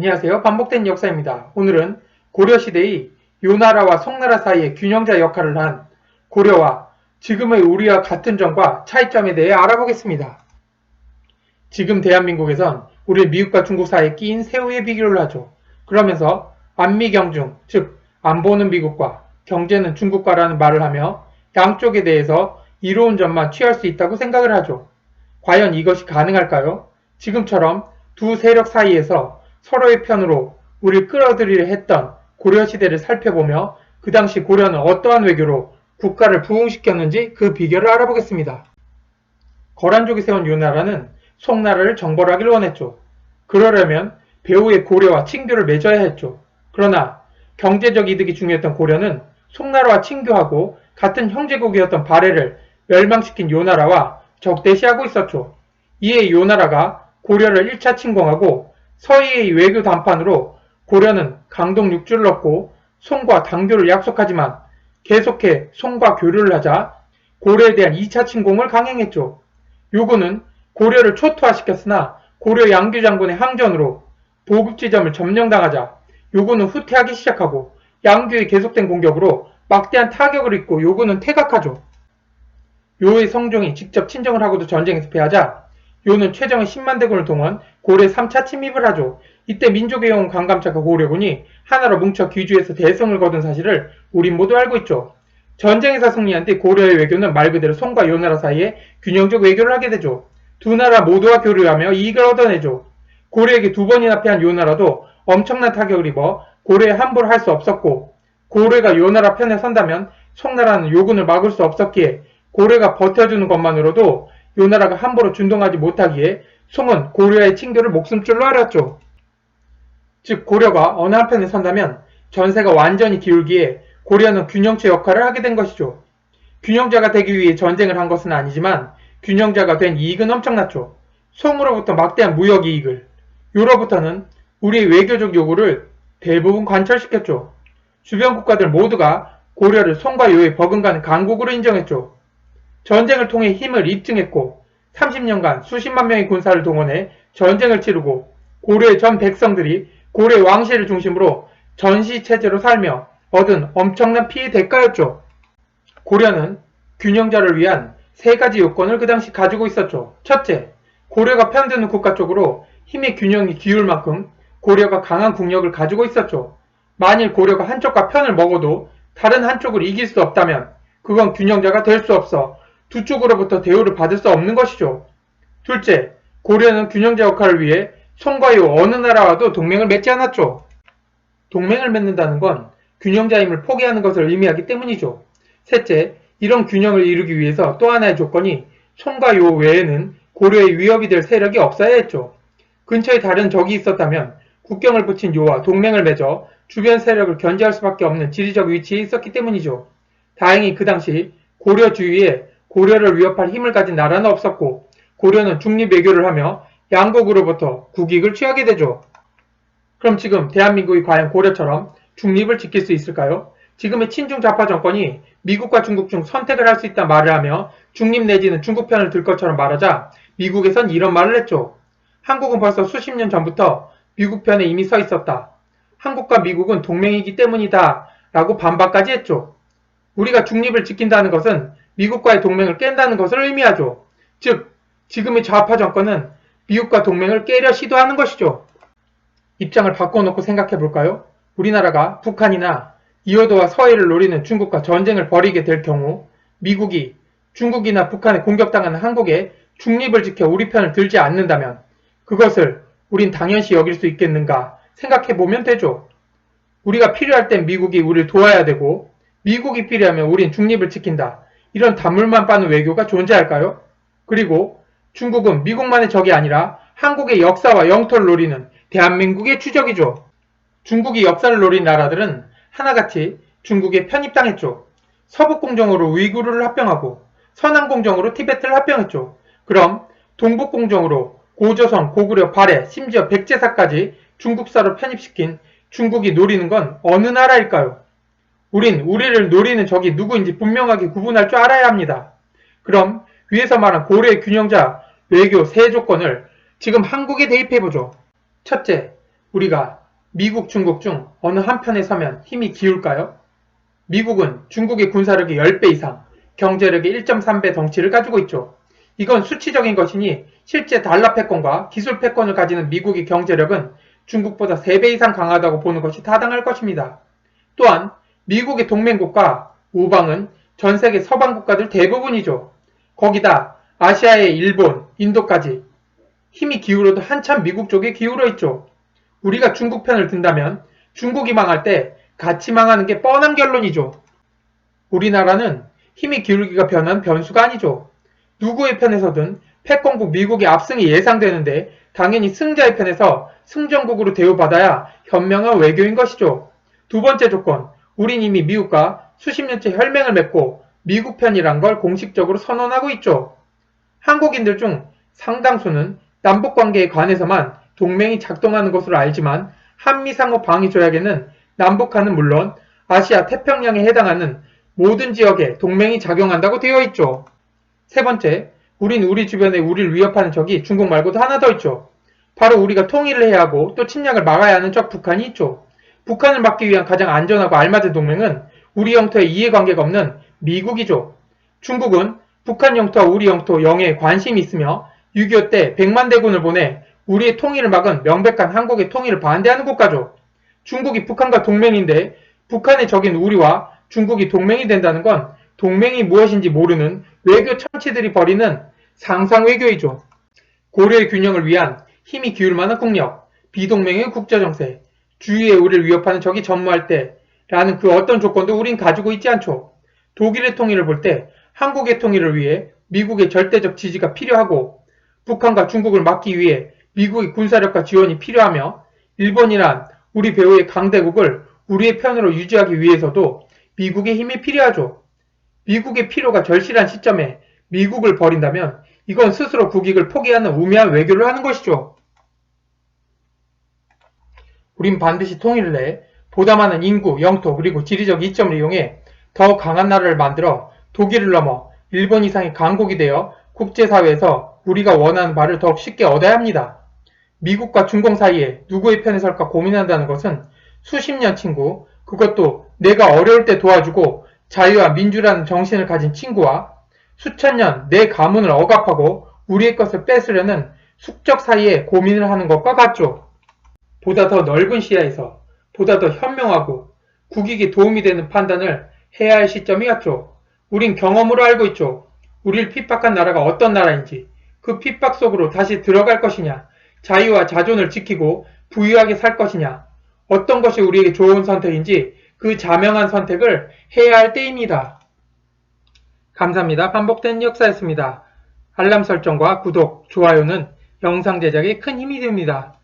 안녕하세요. 반복된 역사입니다. 오늘은 고려시대의 요나라와 송나라 사이의 균형자 역할을 한 고려와 지금의 우리와 같은 점과 차이점에 대해 알아보겠습니다. 지금 대한민국에선 우리 미국과 중국 사이에 끼인 새우의 비교를 하죠. 그러면서 안미경중, 즉 안보는 미국과 경제는 중국과라는 말을 하며 양쪽에 대해서 이로운 점만 취할 수 있다고 생각을 하죠. 과연 이것이 가능할까요? 지금처럼 두 세력 사이에서 서로의 편으로 우리를 끌어들이려 했던 고려시대를 살펴보며 그 당시 고려는 어떠한 외교로 국가를 부흥시켰는지 그 비결을 알아보겠습니다. 거란족이 세운 요나라는 송나라를 정벌하기를 원했죠. 그러려면 배후의 고려와 친교를 맺어야 했죠. 그러나 경제적 이득이 중요했던 고려는 송나라와 친교하고 같은 형제국이었던 발해를 멸망시킨 요나라와 적대시하고 있었죠. 이에 요나라가 고려를 1차 침공하고 서해의 외교 담판으로 고려는 강동 육주를 얻고 송과 당교를 약속하지만 계속해 송과 교류를 하자 고려에 대한 2차 침공을 강행했죠. 요구는 고려를 초토화시켰으나 고려 양규 장군의 항전으로 보급지점을 점령당하자 요구는 후퇴하기 시작하고 양규의 계속된 공격으로 막대한 타격을 입고 요구는 퇴각하죠. 요의 성종이 직접 친정을 하고도 전쟁에서 패하자 요는 최정의 10만 대군을 동원 고려 3차 침입을 하죠. 이때 민족의 영웅 강감차가 고려군이 하나로 뭉쳐 귀주에서 대성을 거둔 사실을 우린 모두 알고 있죠. 전쟁에서 승리한 뒤 고려의 외교는 말 그대로 송과 요나라 사이에 균형적 외교를 하게 되죠. 두 나라 모두와 교류하며 이익을 얻어내죠. 고려에게 두 번이나 패한 요나라도 엄청난 타격을 입어 고려에 함부로 할 수 없었고 고려가 요나라 편에 선다면 송나라는 요군을 막을 수 없었기에 고려가 버텨주는 것만으로도 요나라가 함부로 준동하지 못하기에 송은 고려의 친교를 목숨줄로 알았죠. 즉 고려가 어느 한편에 선다면 전세가 완전히 기울기에 고려는 균형체 역할을 하게 된 것이죠. 균형자가 되기 위해 전쟁을 한 것은 아니지만 균형자가 된 이익은 엄청났죠. 송으로부터 막대한 무역 이익을, 요로부터는 우리의 외교적 요구를 대부분 관철시켰죠. 주변 국가들 모두가 고려를 송과 요에 버금가는 강국으로 인정했죠. 전쟁을 통해 힘을 입증했고 30년간 수십만 명의 군사를 동원해 전쟁을 치르고 고려의 전 백성들이 고려 왕실을 중심으로 전시 체제로 살며 얻은 엄청난 피해 대가였죠. 고려는 균형자를 위한 세 가지 요건을 그 당시 가지고 있었죠. 첫째, 고려가 편드는 국가 쪽으로 힘의 균형이 기울 만큼 고려가 강한 국력을 가지고 있었죠. 만일 고려가 한쪽과 편을 먹어도 다른 한쪽을 이길 수 없다면 그건 균형자가 될 수 없어 두 쪽으로부터 대우를 받을 수 없는 것이죠. 둘째, 고려는 균형자 역할을 위해 송과요 어느 나라와도 동맹을 맺지 않았죠. 동맹을 맺는다는 건 균형자 힘을 포기하는 것을 의미하기 때문이죠. 셋째, 이런 균형을 이루기 위해서 또 하나의 조건이 송과요 외에는 고려의 위협이 될 세력이 없어야 했죠. 근처에 다른 적이 있었다면 국경을 붙인 요와 동맹을 맺어 주변 세력을 견제할 수밖에 없는 지리적 위치에 있었기 때문이죠. 다행히 그 당시 고려 주위에 고려를 위협할 힘을 가진 나라는 없었고 고려는 중립 외교를 하며 양국으로부터 국익을 취하게 되죠. 그럼 지금 대한민국이 과연 고려처럼 중립을 지킬 수 있을까요? 지금의 친중 좌파 정권이 미국과 중국 중 선택을 할 수 있다 말을 하며 중립 내지는 중국 편을 들 것처럼 말하자 미국에선 이런 말을 했죠. 한국은 벌써 수십 년 전부터 미국 편에 이미 서 있었다. 한국과 미국은 동맹이기 때문이다. 라고 반박까지 했죠. 우리가 중립을 지킨다는 것은 미국과의 동맹을 깬다는 것을 의미하죠. 즉, 지금의 좌파 정권은 미국과 동맹을 깨려 시도하는 것이죠. 입장을 바꿔놓고 생각해 볼까요? 우리나라가 북한이나 이어도와 서해를 노리는 중국과 전쟁을 벌이게 될 경우 미국이 중국이나 북한에 공격당하는 한국에 중립을 지켜 우리 편을 들지 않는다면 그것을 우린 당연시 여길 수 있겠는가 생각해 보면 되죠. 우리가 필요할 땐 미국이 우리를 도와야 되고 미국이 필요하면 우린 중립을 지킨다. 이런 단물만 빠는 외교가 존재할까요? 그리고 중국은 미국만의 적이 아니라 한국의 역사와 영토를 노리는 대한민국의 추적이죠. 중국이 역사를 노린 나라들은 하나같이 중국에 편입당했죠. 서북공정으로 우이구르를 합병하고 서남공정으로 티베트를 합병했죠. 그럼 동북공정으로 고조선, 고구려, 발해, 심지어 백제사까지 중국사로 편입시킨 중국이 노리는 건 어느 나라일까요? 우린 우리를 노리는 적이 누구인지 분명하게 구분할 줄 알아야 합니다. 그럼 위에서 말한 고려의 균형자 외교 세 조건을 지금 한국에 대입해보죠. 첫째, 우리가 미국, 중국 중 어느 한편에 서면 힘이 기울까요? 미국은 중국의 군사력이 10배 이상, 경제력의 1.3배 덩치를 가지고 있죠. 이건 수치적인 것이니 실제 달러 패권과 기술 패권을 가지는 미국의 경제력은 중국보다 3배 이상 강하다고 보는 것이 타당할 것입니다. 또한 미국의 동맹국가 우방은 전 세계 서방 국가들 대부분이죠. 거기다 아시아의 일본, 인도까지 힘이 기울어도 한참 미국 쪽에 기울어 있죠. 우리가 중국 편을 든다면 중국이 망할 때 같이 망하는 게 뻔한 결론이죠. 우리나라는 힘이 기울기가 변한 변수가 아니죠. 누구의 편에서든 패권국 미국의 압승이 예상되는데 당연히 승자의 편에서 승전국으로 대우받아야 현명한 외교인 것이죠. 두 번째 조건, 우린 이미 미국과 수십 년째 혈맹을 맺고 미국 편이란 걸 공식적으로 선언하고 있죠. 한국인들 중 상당수는 남북 관계에 관해서만 동맹이 작동하는 것으로 알지만 한미 상호 방위 조약에는 남북한은 물론 아시아 태평양에 해당하는 모든 지역에 동맹이 작용한다고 되어 있죠. 세 번째, 우린 우리 주변에 우리를 위협하는 적이 중국 말고도 하나 더 있죠. 바로 우리가 통일을 해야 하고 또 침략을 막아야 하는 적 북한이 있죠. 북한을 막기 위한 가장 안전하고 알맞은 동맹은 우리 영토에 이해관계가 없는 미국이죠. 중국은 북한 영토와 우리 영토 영해에 관심이 있으며 6.25 때 100만 대군을 보내 우리의 통일을 막은 명백한 한국의 통일을 반대하는 국가죠. 중국이 북한과 동맹인데 북한의 적인 우리와 중국이 동맹이 된다는 건 동맹이 무엇인지 모르는 외교 참치들이 벌이는 상상 외교이죠. 고려의 균형을 위한 힘이 기울 만한 국력, 비동맹의 국제정세, 주위에 우리를 위협하는 적이 전무할 때라는 그 어떤 조건도 우린 가지고 있지 않죠. 독일의 통일을 볼 때 한국의 통일을 위해 미국의 절대적 지지가 필요하고 북한과 중국을 막기 위해 미국의 군사력과 지원이 필요하며 일본이란 우리 배후의 강대국을 우리의 편으로 유지하기 위해서도 미국의 힘이 필요하죠. 미국의 필요가 절실한 시점에 미국을 버린다면 이건 스스로 국익을 포기하는 우매한 외교를 하는 것이죠. 우린 반드시 통일을 해 보다 많은 인구, 영토, 그리고 지리적 이점을 이용해 더 강한 나라를 만들어 독일을 넘어 일본 이상의 강국이 되어 국제사회에서 우리가 원하는 바를 더욱 쉽게 얻어야 합니다. 미국과 중공 사이에 누구의 편에 설까 고민한다는 것은 수십 년 친구, 그것도 내가 어려울 때 도와주고 자유와 민주라는 정신을 가진 친구와 수천 년 내 가문을 억압하고 우리의 것을 뺏으려는 숙적 사이에 고민을 하는 것과 같죠. 보다 더 넓은 시야에서 보다 더 현명하고 국익에 도움이 되는 판단을 해야 할 시점이 왔죠. 우린 경험으로 알고 있죠. 우리를 핍박한 나라가 어떤 나라인지 그 핍박 속으로 다시 들어갈 것이냐 자유와 자존을 지키고 부유하게 살 것이냐 어떤 것이 우리에게 좋은 선택인지 그 자명한 선택을 해야 할 때입니다. 감사합니다. 반복된 역사였습니다. 알람 설정과 구독, 좋아요는 영상 제작에 큰 힘이 됩니다.